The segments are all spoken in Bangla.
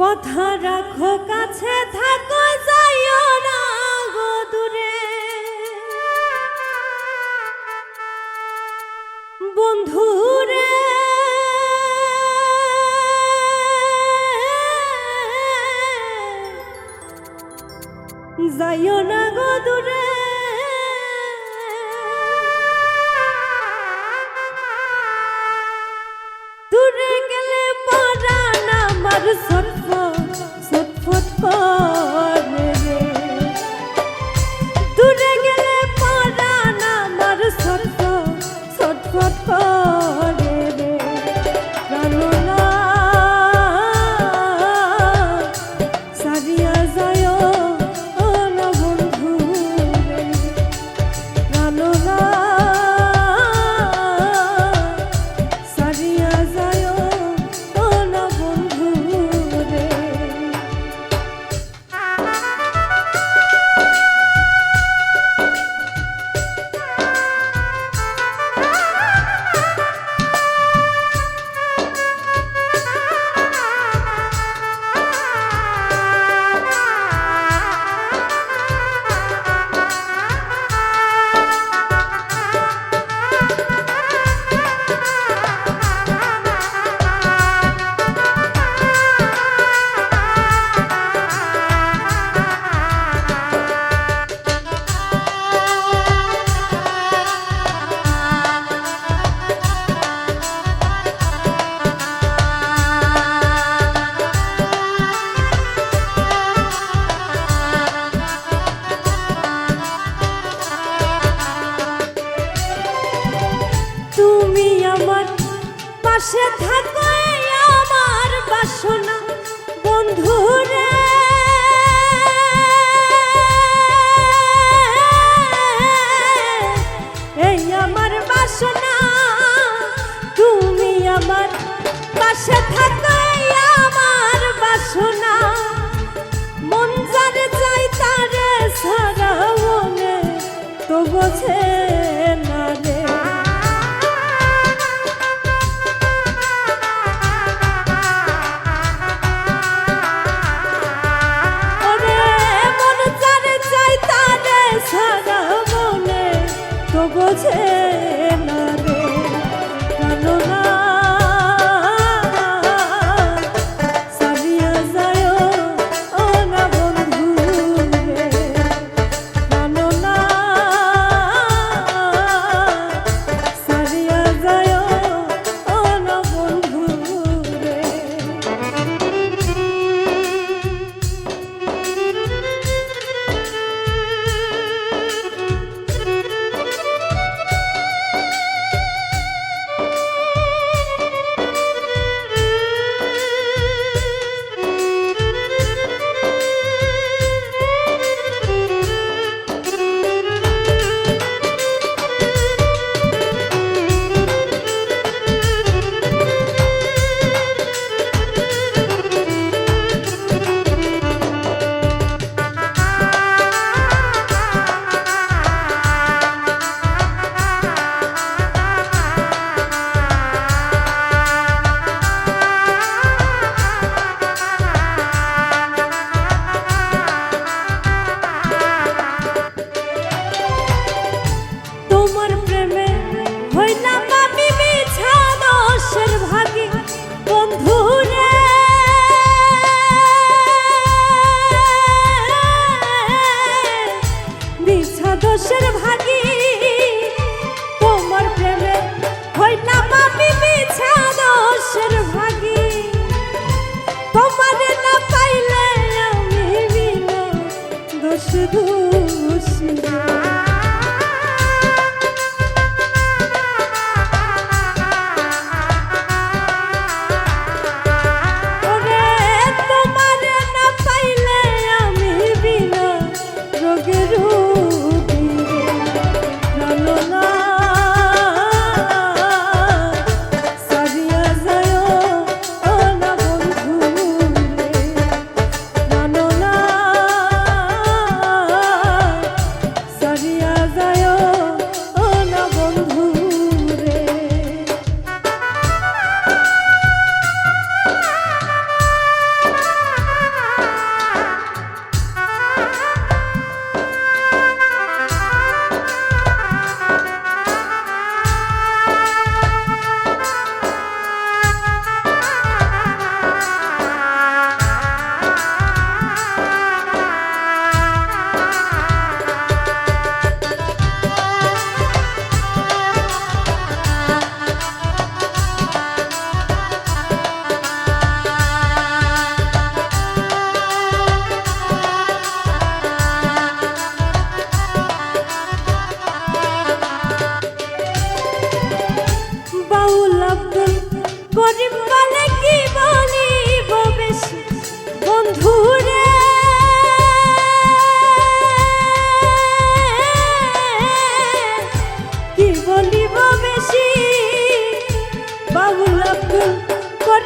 কথা রাখো, কাছে থাকো, যাইও না গো দূরে। বন্ধুরে, যাইও না গো দূরে। দূরে গেলে পরাণ আমার পাশে থাকো আমার বাসনা বন্ধুরে এই আমার বাসনা তুমি আমার পাশে থাকো 才 দোষের ভাগি। তোমার প্রেমে হই না পাবি মিছা দোষের ভাগি। তোমার না পাইলে আমি বিনা দোষ দোষী তোমার না পাইলে আমি বিনা রোগের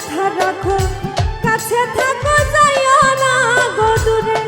কথা রাখো কাছে থাকো যাইও না গো দূরে।